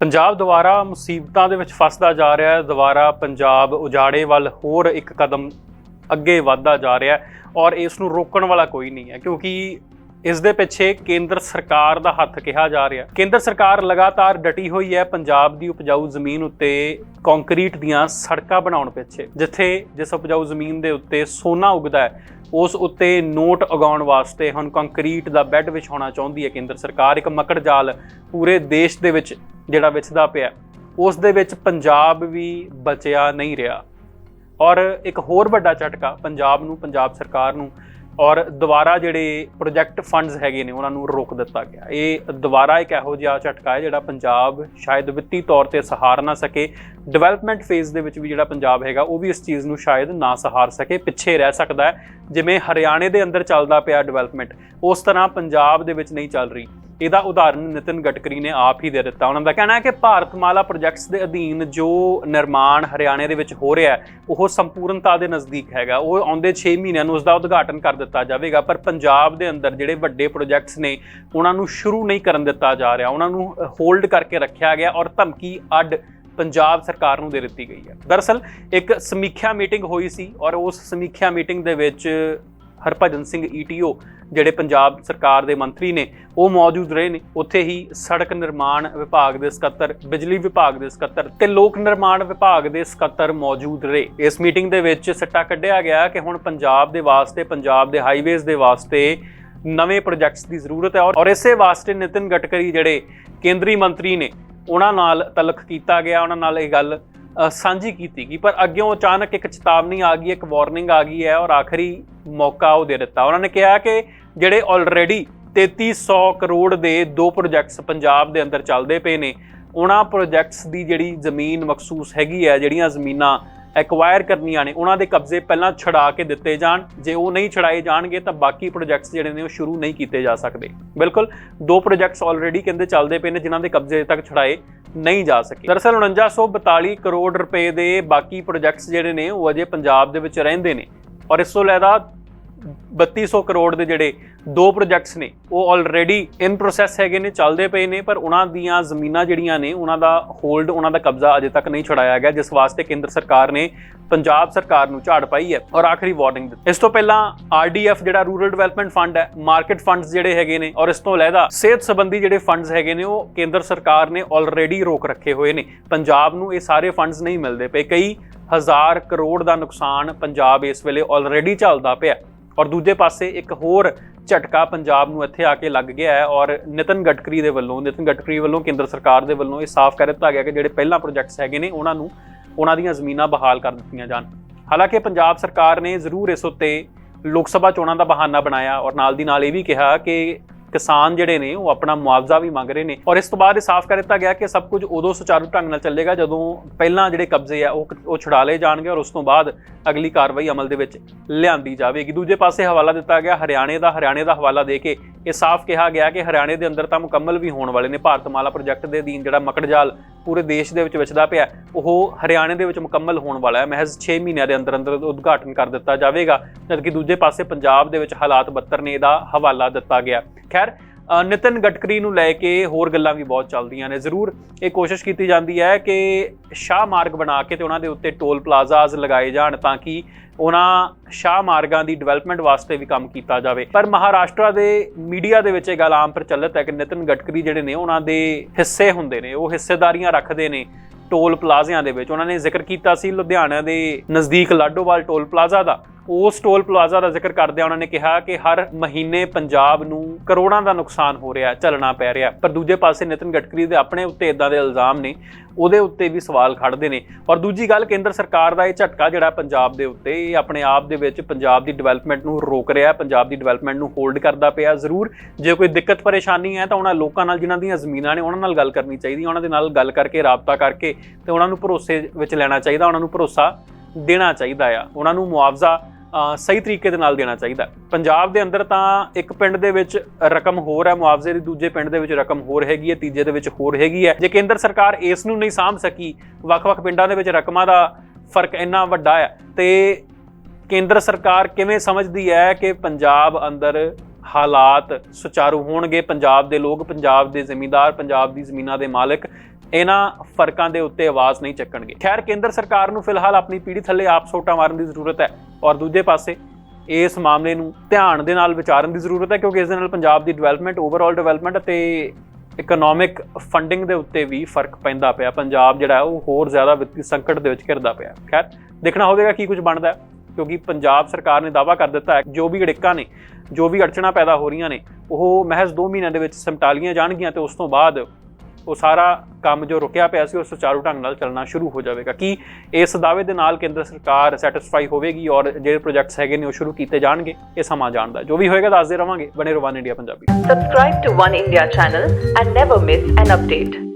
ਪੰਜਾਬ ਦੁਬਾਰਾ ਮੁਸੀਬਤਾਂ ਦੇ ਵਿੱਚ ਫਸਦਾ ਜਾ ਰਿਹਾ ਹੈ। ਦੁਬਾਰਾ ਪੰਜਾਬ ਉਜਾੜੇ ਵੱਲ ਹੋਰ ਇੱਕ ਕਦਮ ਅੱਗੇ ਵਧਦਾ ਜਾ ਰਿਹਾ ਹੈ ਔਰ ਇਸ ਨੂੰ ਰੋਕਣ ਵਾਲਾ ਕੋਈ ਨਹੀਂ ਹੈ ਕਿਉਂਕਿ ਇਸ ਦੇ ਪਿੱਛੇ ਕੇਂਦਰ ਸਰਕਾਰ ਦਾ ਹੱਥ ਕਿਹਾ ਜਾ ਰਿਹਾ ਕੇਂਦਰ ਸਰਕਾਰ ਲਗਾਤਾਰ ਡਟੀ ਹੋਈ ਹੈ। ਪੰਜਾਬ ਦੀ ਉਪਜਾਊ ਜ਼ਮੀਨ ਉੱਤੇ ਕੰਕਰੀਟ ਦੀਆਂ ਸੜਕਾਂ ਬਣਾਉਣ ਪਿੱਛੇ, ਜਿੱਥੇ ਜਿਸ ਉਪਜਾਊ ਜ਼ਮੀਨ ਦੇ ਉੱਤੇ ਸੋਨਾ ਉਗਦਾ ਹੈ, ਉਸ ਉੱਤੇ ਨੋਟ ਉਗਾਉਣ ਵਾਸਤੇ ਹੁਣ ਕੰਕਰੀਟ ਦਾ ਬੈੱਡ ਵਿਛਾਉਣਾ ਚਾਹੁੰਦੀ ਹੈ ਕੇਂਦਰ ਸਰਕਾਰ। ਇੱਕ ਮੱਕੜ ਜਾਲ ਪੂਰੇ ਦੇਸ਼ ਦੇ ਵਿੱਚ ਜਿਹੜਾ ਵਿਛਦਾ ਪਿਆ, ਉਸ ਦੇ ਵਿੱਚ ਪੰਜਾਬ ਵੀ ਬਚਿਆ ਨਹੀਂ ਰਿਹਾ। ਔਰ ਇੱਕ ਹੋਰ ਵੱਡਾ ਝਟਕਾ ਪੰਜਾਬ ਨੂੰ, ਪੰਜਾਬ ਸਰਕਾਰ ਨੂੰ ਔਰ ਦੁਬਾਰਾ ਜਿਹੜੇ ਪ੍ਰੋਜੈਕਟ ਫੰਡਸ ਹੈਗੇ ਨੇ, ਉਹਨਾਂ ਨੂੰ ਰੋਕ ਦਿੱਤਾ ਗਿਆ। ਇਹ ਦੁਬਾਰਾ ਇੱਕ ਇਹੋ ਜਿਹਾ ਝਟਕਾ ਹੈ ਜਿਹੜਾ ਪੰਜਾਬ ਸ਼ਾਇਦ ਵਿੱਤੀ ਤੌਰ ਤੇ ਸਹਾਰ ਨਾ ਸਕੇ। ਡਿਵੈਲਪਮੈਂਟ ਫੇਜ਼ ਦੇ ਵਿੱਚ ਵੀ ਜਿਹੜਾ ਪੰਜਾਬ ਹੈਗਾ, ਉਹ ਵੀ ਇਸ ਚੀਜ਼ ਨੂੰ ਸ਼ਾਇਦ ਨਾ ਸਹਾਰ ਸਕੇ, ਪਿੱਛੇ ਰਹਿ ਸਕਦਾ ਹੈ। ਜਿਵੇਂ ਹਰਿਆਣੇ ਦੇ ਅੰਦਰ ਚੱਲਦਾ ਪਿਆ ਡਿਵੈਲਪਮੈਂਟ ਉਸ ਤਰ੍ਹਾਂ ਪੰਜਾਬ ਦੇ ਵਿੱਚ ਨਹੀਂ ਚੱਲ ਰਹੀ। ਇਹਦਾ ਉਦਾਹਰਨ ਨਿਤਿਨ ਗਡਕਰੀ ਨੇ ਆਪ ਹੀ ਦੇ ਦਿੱਤਾ। ਉਹਨਾਂ ਦਾ ਕਹਿਣਾ ਹੈ ਕਿ ਭਾਰਤਮਾਲਾ ਪ੍ਰੋਜੈਕਟਸ ਦੇ ਅਧੀਨ ਜੋ ਨਿਰਮਾਣ ਹਰਿਆਣੇ ਦੇ ਵਿੱਚ ਹੋ ਰਿਹਾ ਹੈ, ਉਹ ਸੰਪੂਰਨਤਾ ਦੇ ਨਜ਼ਦੀਕ ਹੈਗਾ। ਉਹ ਆਉਂਦੇ 6 ਮਹੀਨਿਆਂ ਨੂੰ ਉਸ ਦਾ ਉਦਘਾਟਨ ਕਰ ਦਿੱਤਾ ਜਾਵੇਗਾ, ਪਰ ਪੰਜਾਬ ਦੇ ਅੰਦਰ ਜਿਹੜੇ ਵੱਡੇ ਪ੍ਰੋਜੈਕਟਸ ਨੇ, ਉਹਨਾਂ ਨੂੰ ਸ਼ੁਰੂ ਨਹੀਂ ਕਰਨ ਦਿੱਤਾ ਜਾ ਰਿਹਾ। ਉਹਨਾਂ ਨੂੰ ਹੋਲਡ ਕਰਕੇ ਰੱਖਿਆ ਗਿਆ ਔਰ ਧਮਕੀ ਅੱਡ ਪੰਜਾਬ ਸਰਕਾਰ ਨੂੰ ਦੇ ਦਿੱਤੀ ਗਈ ਹੈ। ਦਰਅਸਲ, ਇੱਕ ਸਮੀਖਿਆ ਮੀਟਿੰਗ ਹੋਈ ਸੀ ਔਰ ਉਸ ਸਮੀਖਿਆ ਮੀਟਿੰਗ ਦੇ ਵਿੱਚ ਹਰਭਜਨ ਸਿੰਘ ਈਟੀਓ ਜਿਹੜੇ ਪੰਜਾਬ ਸਰਕਾਰ ਦੇ ਮੰਤਰੀ ਨੇ, ਉਹ ਮੌਜੂਦ ਰਹੇ ਨੇ। ਉੱਥੇ ਹੀ ਸੜਕ ਨਿਰਮਾਣ ਵਿਭਾਗ ਦੇ ਸਕੱਤਰ, ਬਿਜਲੀ ਵਿਭਾਗ ਦੇ ਸਕੱਤਰ ਤੇ ਲੋਕ ਨਿਰਮਾਣ ਵਿਭਾਗ ਦੇ ਸਕੱਤਰ ਮੌਜੂਦ ਰਹੇ। ਇਸ ਮੀਟਿੰਗ ਦੇ ਵਿੱਚ ਸੱਟਾ ਕੱਢਿਆ ਗਿਆ ਕਿ ਹੁਣ ਪੰਜਾਬ ਦੇ ਵਾਸਤੇ, ਪੰਜਾਬ ਦੇ ਹਾਈਵੇਜ਼ ਦੇ ਵਾਸਤੇ ਨਵੇਂ ਪ੍ਰੋਜੈਕਟਸ ਦੀ ਜ਼ਰੂਰਤ ਹੈ ਔਰ ਔਰ ਇਸੇ ਵਾਸਤੇ ਨਿਤਿਨ ਗਡਕਰੀ ਜਿਹੜੇ ਕੇਂਦਰੀ ਮੰਤਰੀ ਨੇ, ਉਹਨਾਂ ਨਾਲ ਤਲਖ ਕੀਤਾ ਗਿਆ। ਉਹਨਾਂ ਨਾਲ ਇਹ ਗੱਲ ਸਾਂਝੀ ਕੀਤੀ ਗਈ, ਪਰ ਅੱਗਿਓਂ ਅਚਾਨਕ ਇੱਕ ਚੇਤਾਵਨੀ ਆ ਗਈ, ਇੱਕ ਵਾਰਨਿੰਗ ਆ ਗਈ ਹੈ ਔਰ ਆਖਰੀ ਮੌਕਾ ਉਹ ਦੇ ਦਿੱਤਾ। ਉਹਨਾਂ ਨੇ ਕਿਹਾ ਕਿ ਜਿਹੜੇ ਆਲਰੇਡੀ 3300 ਕਰੋੜ ਦੇ ਦੋ ਪ੍ਰੋਜੈਕਟਸ ਪੰਜਾਬ ਦੇ ਅੰਦਰ ਚੱਲਦੇ ਪਏ ਨੇ, ਉਹਨਾਂ ਪ੍ਰੋਜੈਕਟਸ ਦੀ ਜਿਹੜੀ ਜ਼ਮੀਨ ਮਖਸੂਸ ਹੈਗੀ ਹੈ, ਜਿਹੜੀਆਂ ਜ਼ਮੀਨਾਂ ਐਕਵਾਇਰ ਕਰਨੀਆਂ ਨੇ, ਉਹਨਾਂ ਦੇ ਕਬਜ਼ੇ ਪਹਿਲਾਂ ਛਡਾ ਕੇ ਦਿੱਤੇ ਜਾਣ। ਜੇ ਉਹ ਨਹੀਂ ਛਡਾਏ ਜਾਣਗੇ, ਤਾਂ ਬਾਕੀ ਪ੍ਰੋਜੈਕਟਸ ਜਿਹੜੇ ਨੇ ਉਹ ਸ਼ੁਰੂ ਨਹੀਂ ਕੀਤੇ ਜਾ ਸਕਦੇ। ਬਿਲਕੁਲ, ਦੋ ਪ੍ਰੋਜੈਕਟਸ ਆਲਰੇਡੀ ਕਹਿੰਦੇ ਚੱਲਦੇ ਪਏ ਨੇ, ਜਿਨ੍ਹਾਂ ਦੇ ਕਬਜ਼ੇ ਤੱਕ ਛਡਾਏ। ਨਹੀਂ ਜਾ ਸਕੇ। ਦਰਅਸਲ 4942 ਕਰੋੜ ਰੁਪਏ ਦੇ ਬਾਕੀ ਪ੍ਰੋਜੈਕਟਸ ਜਿਹੜੇ ਨੇ, ਉਹ ਅਜੇ ਪੰਜਾਬ ਦੇ ਵਿੱਚ ਰਹਿੰਦੇ ਨੇ। ਔਰ ਇਸ ਤੋਂ ਲੈਦਾ 3200 ਕਰੋੜ ਦੇ ਜਿਹੜੇ ਦੋ ਪ੍ਰੋਜੈਕਟਸ ਨੇ, ਉਹ ਆਲਰੇਡੀ ਇਨ ਪ੍ਰੋਸੈਸ ਹੈਗੇ ਨੇ, ਚੱਲਦੇ ਪਏ ਨੇ, ਪਰ ਉਹਨਾਂ ਦੀਆਂ ਜ਼ਮੀਨਾਂ ਜਿਹੜੀਆਂ ਨੇ, ਉਹਨਾਂ ਦਾ ਹੋਲਡ ਉਹਨਾਂ ਦਾ ਕਬਜ਼ਾ ਅਜੇ ਤੱਕ ਨਹੀਂ ਛੁਡਾਇਆ ਗਿਆ, ਜਿਸ ਵਾਸਤੇ ਕੇਂਦਰ ਸਰਕਾਰ ਨੇ ਪੰਜਾਬ ਸਰਕਾਰ ਨੂੰ ਝਾੜ ਪਾਈ ਹੈ ਔਰ ਆਖਰੀ ਵਾਰਨਿੰਗ ਦਿੱਤੀ। ਇਸ ਤੋਂ ਪਹਿਲਾਂ ਆਰਡੀਐਫ ਜਿਹੜਾ ਰੂਰਲ ਡਿਵੈਲਪਮੈਂਟ ਫੰਡ ਹੈ ਮਾਰਕੀਟ ਫੰਡਸ ਜਿਹੜੇ ਹੈਗੇ ਨੇ, ਔਰ ਇਸ ਤੋਂ ਇਲਾਵਾ ਸਿਹਤ ਸੰਬੰਧੀ ਜਿਹੜੇ ਫੰਡਸ ਹੈਗੇ ਨੇ, ਉਹ ਕੇਂਦਰ ਸਰਕਾਰ ਨੇ ਆਲਰੇਡੀ ਰੋਕ ਰੱਖੇ ਹੋਏ ਨੇ। ਪੰਜਾਬ ਨੂੰ ਇਹ ਸਾਰੇ ਫੰਡਸ ਨਹੀਂ ਮਿਲਦੇ ਪਏ। ਕਈ ਹਜ਼ਾਰ ਕਰੋੜ ਦਾ ਨੁਕਸਾਨ ਪੰਜਾਬ ਇਸ ਵੇਲੇ ਆਲਰੇਡੀ ਚੱਲਦਾ ਪਿਆ ਔਰ ਦੂਜੇ ਪਾਸੇ ਇੱਕ ਹੋਰ ਝਟਕਾ ਪੰਜਾਬ ਨੂੰ ਇੱਥੇ ਆ ਕੇ ਲੱਗ ਗਿਆ ਹੈ ਔਰ ਨਿਤਨ ਗਡਕਰੀ ਦੇ ਵੱਲੋਂ, ਨਿਤਨ ਗਡਕਰੀ ਵੱਲੋਂ, ਕੇਂਦਰ ਸਰਕਾਰ ਦੇ ਵੱਲੋਂ ਇਹ ਸਾਫ਼ ਕਰ ਦਿੱਤਾ ਗਿਆ ਕਿ ਜਿਹੜੇ ਪਹਿਲਾਂ ਪ੍ਰੋਜੈਕਟਸ ਹੈਗੇ ਨੇ, ਉਹਨਾਂ ਨੂੰ ਉਹਨਾਂ ਦੀਆਂ ਜ਼ਮੀਨਾਂ ਬਹਾਲ ਕਰ ਦਿੱਤੀਆਂ ਜਾਣ। ਹਾਲਾਂਕਿ ਪੰਜਾਬ ਸਰਕਾਰ ਨੇ ਜ਼ਰੂਰ ਇਸ ਉੱਤੇ ਲੋਕ ਸਭਾ ਚੋਣਾਂ ਦਾ ਬਹਾਨਾ ਬਣਾਇਆ ਔਰ ਨਾਲ ਦੀ ਨਾਲ ਇਹ ਵੀ ਕਿਹਾ ਕਿ ਕਿਸਾਨ ਜਿਹੜੇ ਨੇ, ਉਹ ਆਪਣਾ ਮੁਆਵਜ਼ਾ ਵੀ ਮੰਗ ਰਹੇ ਨੇ। ਔਰ ਇਸ ਤੋਂ ਬਾਅਦ ਇਹ ਸਾਫ਼ ਕਰ ਦਿੱਤਾ ਗਿਆ ਕਿ ਸਭ ਕੁਝ ਉਦੋਂ ਸੁਚਾਰੂ ਢੰਗ ਨਾਲ ਚੱਲੇਗਾ ਜਦੋਂ ਪਹਿਲਾਂ ਜਿਹੜੇ ਕਬਜ਼ੇ ਆ, ਉਹ ਉਹ ਛੁਡਾ ਲਏ ਜਾਣਗੇ ਔਰ ਉਸ ਤੋਂ ਬਾਅਦ ਅਗਲੀ ਕਾਰਵਾਈ ਅਮਲ ਦੇ ਵਿੱਚ ਲਿਆਂਦੀ ਜਾਵੇਗੀ। ਦੂਜੇ ਪਾਸੇ ਹਵਾਲਾ ਦਿੱਤਾ ਗਿਆ, ਹਰਿਆਣੇ ਦਾ ਹਰਿਆਣੇ ਦਾ ਹਵਾਲਾ ਦੇ ਕੇ ਇਹ ਸਾਫ਼ ਕਿਹਾ ਗਿਆ ਕਿ ਹਰਿਆਣੇ ਦੇ ਅੰਦਰ ਤਾਂ ਮੁਕੰਮਲ ਵੀ ਹੋਣ ਵਾਲੇ ਨੇ। ਭਾਰਤਮਾਲਾ ਪ੍ਰੋਜੈਕਟ ਦੇ ਅਧੀਨ ਜਿਹੜਾ ਮਕੜਜਾਲ ਪੂਰੇ ਦੇਸ਼ ਦੇ ਵਿੱਚ ਵਿਚਦਾ ਪਿਆ ਉਹ ਹਰਿਆਣੇ ਦੇ ਵਿੱਚ ਮੁਕੰਮਲ ਹੋਣ ਵਾਲਾ ਹੈ। ਮਹਿਜ਼ 6 ਮਹੀਨਿਆਂ ਦੇ ਅੰਦਰ ਅੰਦਰ ਉਦਘਾਟਨ ਕਰ ਦਿੱਤਾ ਜਾਵੇਗਾ। ਜਦਕਿ ਦੂਜੇ ਪਾਸੇ ਪੰਜਾਬ ਦੇ ਵਿੱਚ ਹਾਲਾਤ ਬੱਤਰ ਨੇ, ਇਹਦਾ ਹਵਾਲਾ ਦਿੱਤਾ ਗਿਆ ਖੈਰ ਨਿਤਿਨ ਗਡਕਰੀ ਨੂੰ ਲੈ ਕੇ ਹੋਰ ਗੱਲਾਂ ਵੀ ਬਹੁਤ ਚੱਲਦੀਆਂ ਨੇ। ਜ਼ਰੂਰ ਇਹ ਕੋਸ਼ਿਸ਼ ਕੀਤੀ ਜਾਂਦੀ ਹੈ ਕਿ ਸ਼ਾਹ ਮਾਰਗ ਬਣਾ ਕੇ ਤੇ ਉਹਨਾਂ ਦੇ ਉੱਤੇ ਟੋਲ ਪਲਾਜ਼ਾਜ਼ ਲਗਾਏ ਜਾਣ ਤਾਂ ਕਿ ਉਹਨਾਂ ਸ਼ਾਹ ਮਾਰਗਾਂ ਦੀ ਡਿਵੈਲਪਮੈਂਟ ਵਾਸਤੇ ਵੀ ਕੰਮ ਕੀਤਾ ਜਾਵੇ। ਪਰ ਮਹਾਰਾਸ਼ਟਰ ਦੇ ਮੀਡੀਆ ਦੇ ਵਿੱਚ ਇਹ ਗੱਲ ਆਮ ਪ੍ਰਚਲਿਤ ਹੈ ਕਿ ਨਿਤਿਨ ਗਡਕਰੀ ਜਿਹੜੇ ਨੇ ਉਹਨਾਂ ਦੇ ਹਿੱਸੇ ਹੁੰਦੇ ਨੇ, ਉਹ ਹਿੱਸੇਦਾਰੀਆਂ ਰੱਖਦੇ ਨੇ ਟੋਲ ਪਲਾਜ਼ਿਆਂ ਦੇ ਵਿੱਚ। ਉਹਨਾਂ ਨੇ ਜ਼ਿਕਰ ਕੀਤਾ ਸੀ ਲੁਧਿਆਣਾ ਦੇ ਨਜ਼ਦੀਕ ਲਾਡੋਵਾਲ ਟੋਲ ਪਲਾਜ਼ਾ ਦਾ। ਉਸ ਟੋਲ ਪਲਾਜ਼ਾ ਦਾ ਜ਼ਿਕਰ ਕਰਦਿਆਂ ਉਹਨਾਂ ਨੇ ਕਿਹਾ ਕਿ ਹਰ ਮਹੀਨੇ ਪੰਜਾਬ ਨੂੰ ਕਰੋੜਾਂ ਦਾ ਨੁਕਸਾਨ ਹੋ ਰਿਹਾ ਚੱਲਣਾ ਪੈ ਰਿਹਾ। ਪਰ ਦੂਜੇ ਪਾਸੇ ਨਿਤਨ ਗਡਕਰੀ ਦੇ ਆਪਣੇ ਉੱਤੇ ਇਦਾਂ ਦੇ ਇਲਜ਼ਾਮ ਨੇ, ਉਹਦੇ ਉੱਤੇ ਵੀ ਸਵਾਲ ਖੜਦੇ ਨੇ। ਔਰ ਦੂਜੀ ਗੱਲ, ਕੇਂਦਰ ਸਰਕਾਰ ਦਾ ਇਹ ਝਟਕਾ ਜਿਹੜਾ ਪੰਜਾਬ ਦੇ ਉੱਤੇ, ਇਹ ਆਪਣੇ ਆਪ ਦੇ ਵਿੱਚ ਪੰਜਾਬ ਦੀ ਡਿਵੈਲਪਮੈਂਟ ਨੂੰ ਰੋਕ ਰਿਹਾ, ਪੰਜਾਬ ਦੀ ਡਿਵੈਲਪਮੈਂਟ ਨੂੰ ਹੋਲਡ ਕਰਦਾ ਪਿਆ। ਜ਼ਰੂਰ, ਜੇ ਕੋਈ ਦਿੱਕਤ ਪਰੇਸ਼ਾਨੀ ਹੈ ਤਾਂ ਉਹਨਾਂ ਲੋਕਾਂ ਨਾਲ ਜਿਨ੍ਹਾਂ ਦੀਆਂ ਜ਼ਮੀਨਾਂ ਨੇ ਉਹਨਾਂ ਨਾਲ ਗੱਲ ਕਰਨੀ ਚਾਹੀਦੀ, ਉਹਨਾਂ ਦੇ ਨਾਲ ਗੱਲ ਕਰਕੇ, ਰਾਬਤਾ ਕਰਕੇ ਤੇ ਉਹਨਾਂ ਨੂੰ ਭਰੋਸੇ ਵਿੱਚ ਲੈਣਾ ਚਾਹੀਦਾ, ਉਹਨਾਂ ਨੂੰ ਭਰੋਸਾ ਦੇਣਾ ਚਾਹੀਦਾ ਆ। ਉਹਨਾਂ ਨੂੰ ਮੁਆਵਜ਼ਾ ਸਹੀ ਤਰੀਕੇ ਦੇ ਨਾਲ ਦੇਣਾ ਚਾਹੀਦਾ। ਪੰਜਾਬ ਦੇ ਅੰਦਰ ਤਾਂ ਇੱਕ ਪਿੰਡ ਦੇ ਵਿੱਚ ਰਕਮ ਹੋਰ ਹੈ, ਮੁਆਵਜ਼ੇ ਦੀ ਦੂਜੇ ਪਿੰਡ ਦੇ ਵਿੱਚ ਰਕਮ ਹੋਰ ਹੈਗੀ ਹੈ, ਤੀਜੇ ਦੇ ਵਿੱਚ ਹੋਰ ਹੈਗੀ ਹੈ। ਜੇ ਕੇਂਦਰ ਸਰਕਾਰ ਇਸ ਨੂੰ ਨਹੀਂ ਸਾਂਭ ਸਕੀ, ਵੱਖ-ਵੱਖ ਪਿੰਡਾਂ ਦੇ ਵਿੱਚ ਰਕਮਾਂ ਦਾ ਫ਼ਰਕ ਇੰਨਾ ਵੱਡਾ ਹੈ। ਤੇ ਕੇਂਦਰ ਸਰਕਾਰ ਕਿਵੇਂ ਸਮਝਦੀ ਹੈ ਕਿ ਪੰਜਾਬ ਅੰਦਰ ਹਾਲਾਤ ਸੁਚਾਰੂ ਹੋਣਗੇ? ਪੰਜਾਬ ਦੇ ਲੋਕ, ਪੰਜਾਬ ਦੇ ਜ਼ਿਮੀਂਦਾਰ, ਪੰਜਾਬ ਦੀ ਜ਼ਮੀਨਾਂ ਦੇ ਮਾਲਕ ਇਹਨਾਂ ਫਰਕਾਂ ਦੇ ਉੱਤੇ ਆਵਾਜ਼ ਨਹੀਂ ਚੱਕਣਗੇ। ਖੈਰ, ਕੇਂਦਰ ਸਰਕਾਰ ਨੂੰ ਫਿਲਹਾਲ ਆਪਣੀ ਪੀੜੀ ਥੱਲੇ ਆਪ ਸੋਟਾ ਮਾਰਨ ਦੀ ਜ਼ਰੂਰਤ ਹੈ ਔਰ ਦੂਜੇ ਪਾਸੇ ਇਸ ਮਾਮਲੇ ਨੂੰ ਧਿਆਨ ਦੇ ਨਾਲ ਵਿਚਾਰਨ ਦੀ ਜ਼ਰੂਰਤ ਹੈ ਕਿਉਂਕਿ ਇਸ ਦੇ ਨਾਲ ਪੰਜਾਬ ਦੀ ਡਿਵੈਲਪਮੈਂਟ ਓਵਰਆਲ ਡਿਵੈਲਪਮੈਂਟ ਅਤੇ ਇਕਨੋਮਿਕ ਫੰਡਿੰਗ ਦੇ ਉੱਤੇ ਵੀ ਫ਼ਰਕ ਪੈਂਦਾ ਪਿਆ। ਪੰਜਾਬ ਜਿਹੜਾ ਉਹ ਹੋਰ ਜ਼ਿਆਦਾ ਵਿੱਤੀ ਸੰਕਟ ਦੇ ਵਿੱਚ ਘਿਰਦਾ ਪਿਆ। ਖੈਰ, ਦੇਖਣਾ ਹੋਵੇਗਾ ਕੀ ਕੁਝ ਬਣਦਾ ਕਿਉਂਕਿ ਪੰਜਾਬ ਸਰਕਾਰ ਨੇ ਦਾਅਵਾ ਕਰ ਦਿੱਤਾ ਹੈ, ਜੋ ਵੀ ਅੜਿੱਕਾਂ ਨੇ, ਜੋ ਵੀ ਅੜਚਣਾ ਪੈਦਾ ਹੋ ਰਹੀਆਂ ਨੇ, ਉਹ ਮਹਿਜ਼ 2 ਮਹੀਨਿਆਂ ਦੇ ਵਿੱਚ ਸਮਟਾਲੀਆਂ ਜਾਣਗੀਆਂ ਤੇ ਉਸ ਤੋਂ ਬਾਅਦ ਉਹ ਸਾਰਾ ਕੰਮ ਜੋ ਰੁਕਿਆ ਪਿਆ ਸੀ, ਉਹ ਸੁਚਾਰੂ ਢੰਗ ਨਾਲ ਚੱਲਣਾ ਸ਼ੁਰੂ ਹੋ ਜਾਵੇਗਾ। ਕੀ ਇਸ ਦਾਅਵੇ ਦੇ ਨਾਲ ਕੇਂਦਰ ਸਰਕਾਰ ਸੈਟੀਸਫਾਈ ਹੋਵੇਗੀ ਔਰ ਜਿਹੜੇ ਪ੍ਰੋਜੈਕਟਸ ਹੈਗੇ ਨੇ, ਉਹ ਸ਼ੁਰੂ ਕੀਤੇ ਜਾਣਗੇ? ਇਹ ਸਮਾਂ ਜਾਣਦਾ ਜੋ ਵੀ ਹੋਏਗਾ, ਦੱਸਦੇ ਰਵਾਂਗੇ। ਬਣੇ ਰਵਾਨ India Punjabi. Subscribe to One India channel and never miss an update.